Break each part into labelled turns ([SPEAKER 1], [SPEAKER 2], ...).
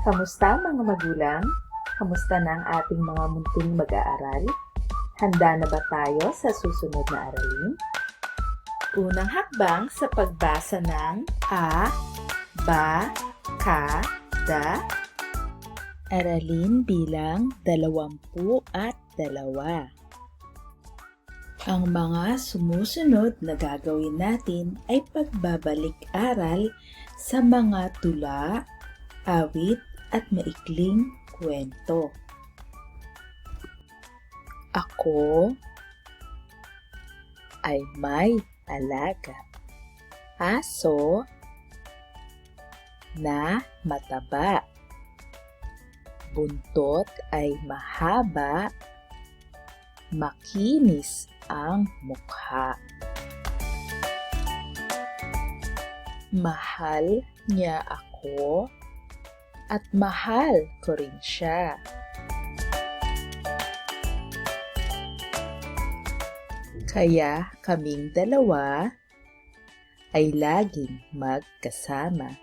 [SPEAKER 1] Kamusta mga magulang? Kamusta na ang ating mga munting mag-aaral? Handa na ba tayo sa susunod na aralin? Unang hakbang sa pagbasa ng A, Ba, Ka, Da. Aralin bilang dalawampu at dalawa. Ang mga sumusunod na gagawin natin ay pagbabalik-aral sa mga tula, awit at maikling kwento. Ako ay may alaga. Aso na mataba. Buntot ay mahaba. Makinis ang mukha. Mahal niya ako at mahal ko rin siya. Kaya kaming dalawa ay laging magkasama.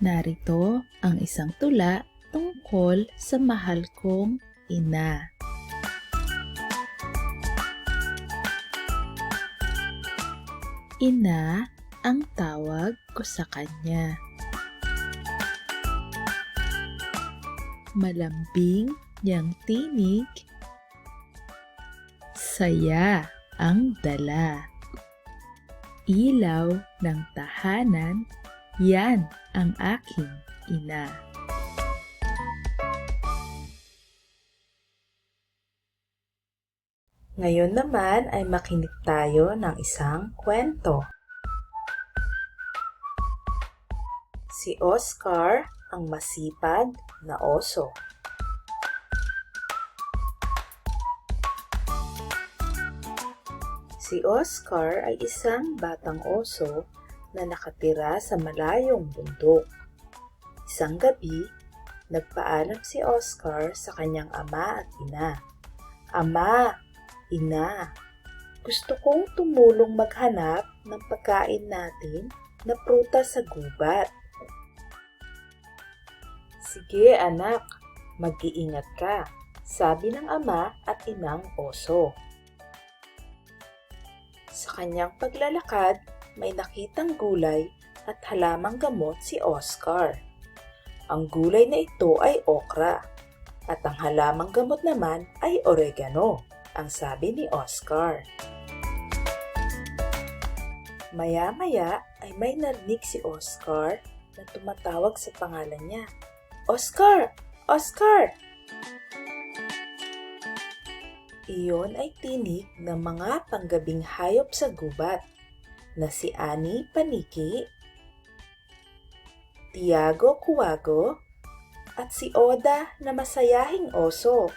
[SPEAKER 1] Narito ang isang tula tungkol sa mahal kong ina. Ina ang tawag ko sa kanya. Malambing niyang tinig, saya ang dala. Ilaw ng tahanan, yan ang aking ina. Ngayon naman ay makinig tayo ng isang kwento. Si Oscar ang masipag na oso. Si Oscar ay isang batang oso na nakatira sa malayong bundok. Isang gabi, nagpaalam si Oscar sa kanyang ama at ina. Ama, ina, gusto kong tumulong maghanap ng pagkain natin na prutas sa gubat. Sige anak, mag-iingat ka, sabi ng ama at inang oso. Sa kanyang paglalakad, may nakitang gulay at halamang gamot si Oscar. Ang gulay na ito ay okra at ang halamang gamot naman ay oregano, ang sabi ni Oscar. Maya-maya ay may narinig si Oscar na tumatawag sa pangalan niya. Oscar! Oscar! Iyon ay tinig ng mga panggabing hayop sa gubat na si Ani Paniki, Tiago Kuwago, at si Oda na masayahing oso.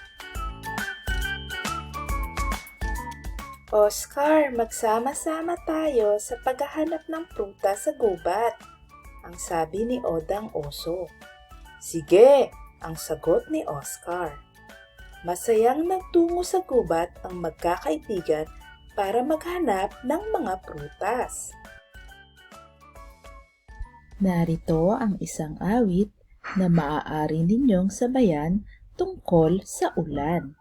[SPEAKER 1] Oscar, magsama-sama tayo sa paghahanap ng prutas sa gubat, ang sabi ni Odang oso. Sige, ang sagot ni Oscar. Masayang nagtungo sa gubat ang magkakaibigan para maghanap ng mga prutas. Narito ang isang awit na maaari ninyong sabayan tungkol sa ulan.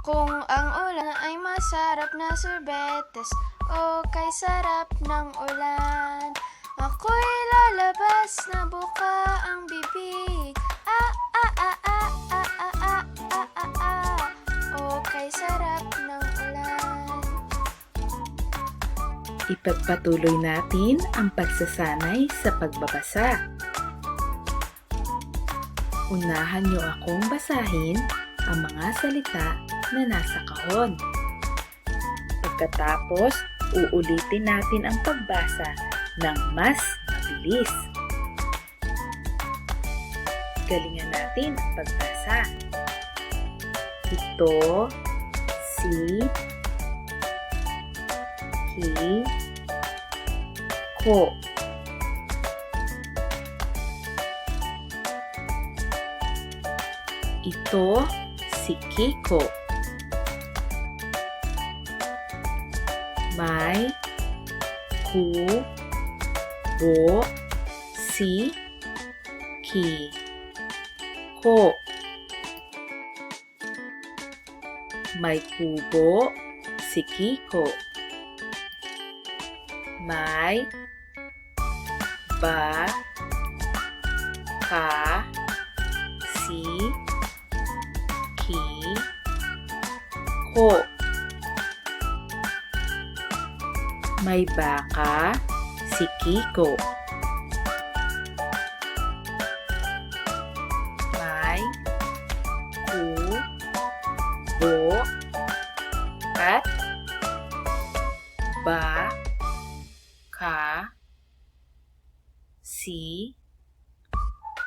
[SPEAKER 2] Kung ang ulan ay masarap na sorbetes O kay sarap ng ulan Ako'y lalabas na buka ang bibig Ah, ah, ah, ah, ah, ah, ah, ah, ah, ah O kay sarap ng ulan
[SPEAKER 1] Ipagpatuloy natin ang pagsasanay sa pagbabasa. Unahan niyo akong basahin ang mga salita na nasa kahon. Pagkatapos, uulitin natin ang pagbasa ng mas mabilis. Galingan natin ang pagbasa. Ito, si, hi, ko. Ito si Kiko. May ku bo si, ki, ko. May kubo si Kiko. May ba ka si ki ko. May baka si Kiko. May ku bo at ba ka si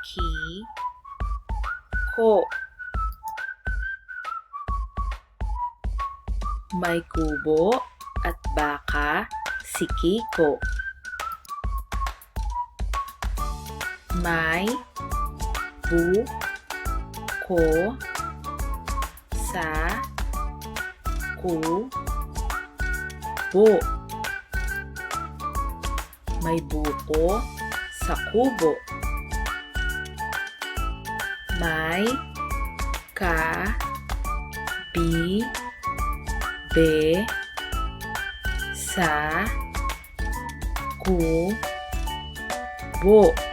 [SPEAKER 1] ki ko. May kubo at baka si Kiko. May bu ko sa ku bo. May buko sa kubo. May ka bi be sa ku bo.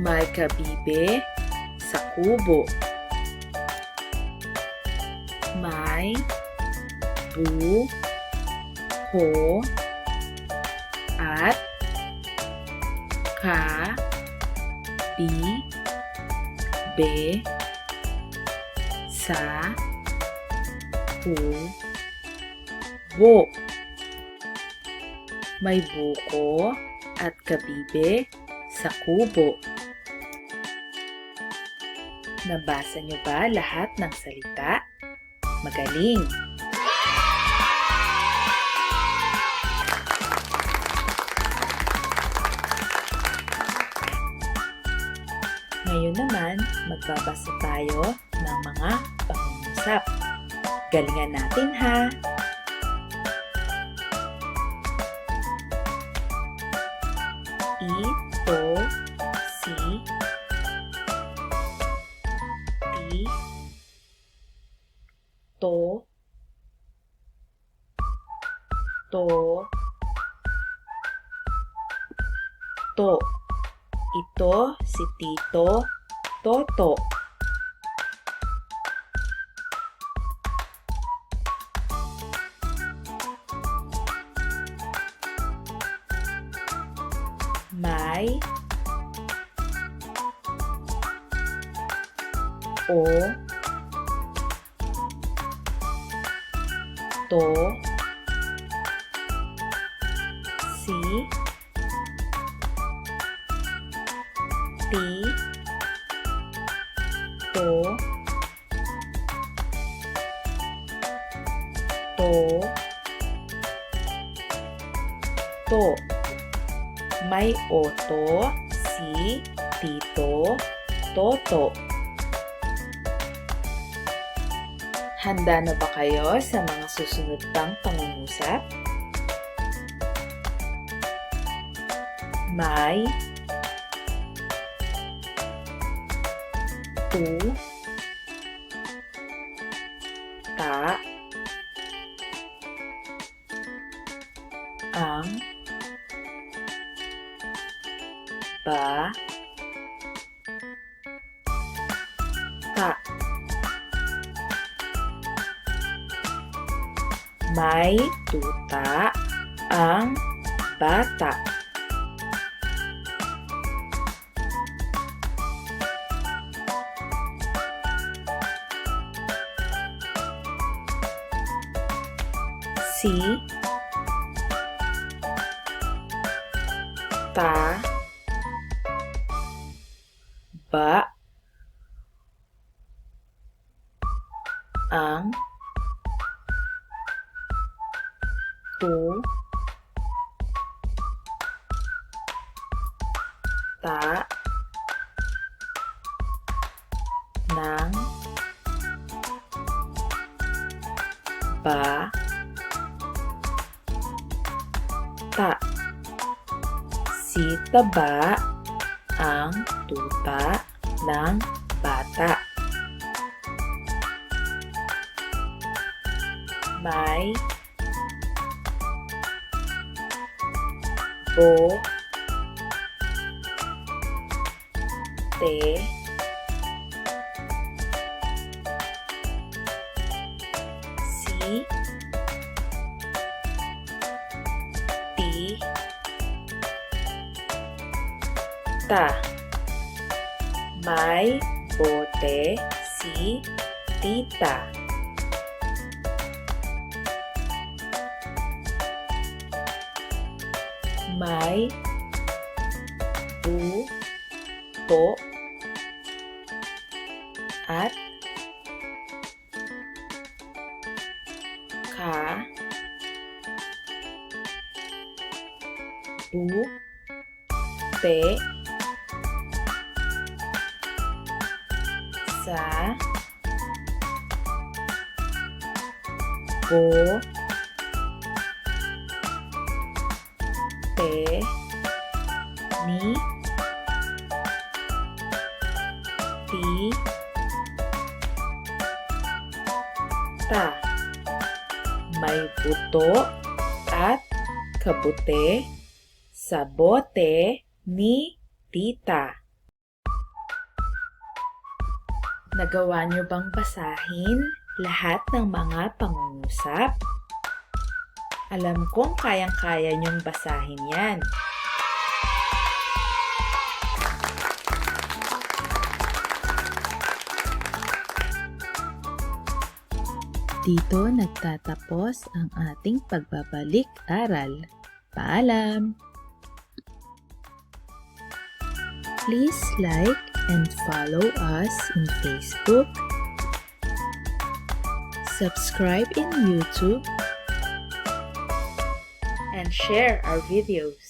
[SPEAKER 1] May kabibe sa kubo. May bu ko at ka bi be sa kubo. May buko at kabibe sa kubo. Nabasa niyo ba lahat ng salita? Magaling! Ngayon naman, magbabasa tayo ng mga pangungusap. Galingan natin ha! To to ito si Tito Toto. May o to si ti to to to may oto si Tito Toto. Handa na ba kayo sa mga susunod pang pangungusap? May. Tu ta. Ang. Ba. Ta. May tuta ang bata si ta. Ba. Ang. Tu. Ta Si Taba ang tuta ng bata. May bo te si ta may bote si tita. May bu to at ka bu te bo te. Ni. Ti. Ta. May buto at kabute. Sa bote ni tita. Nagawa niyo bang basahin lahat ng mga pangungusap? Alam kong kayang-kaya niyong basahin yan. Dito nagtatapos ang ating pagbabalik-aral. Paalam! Please like and follow us in Facebook, subscribe in YouTube, and share our videos.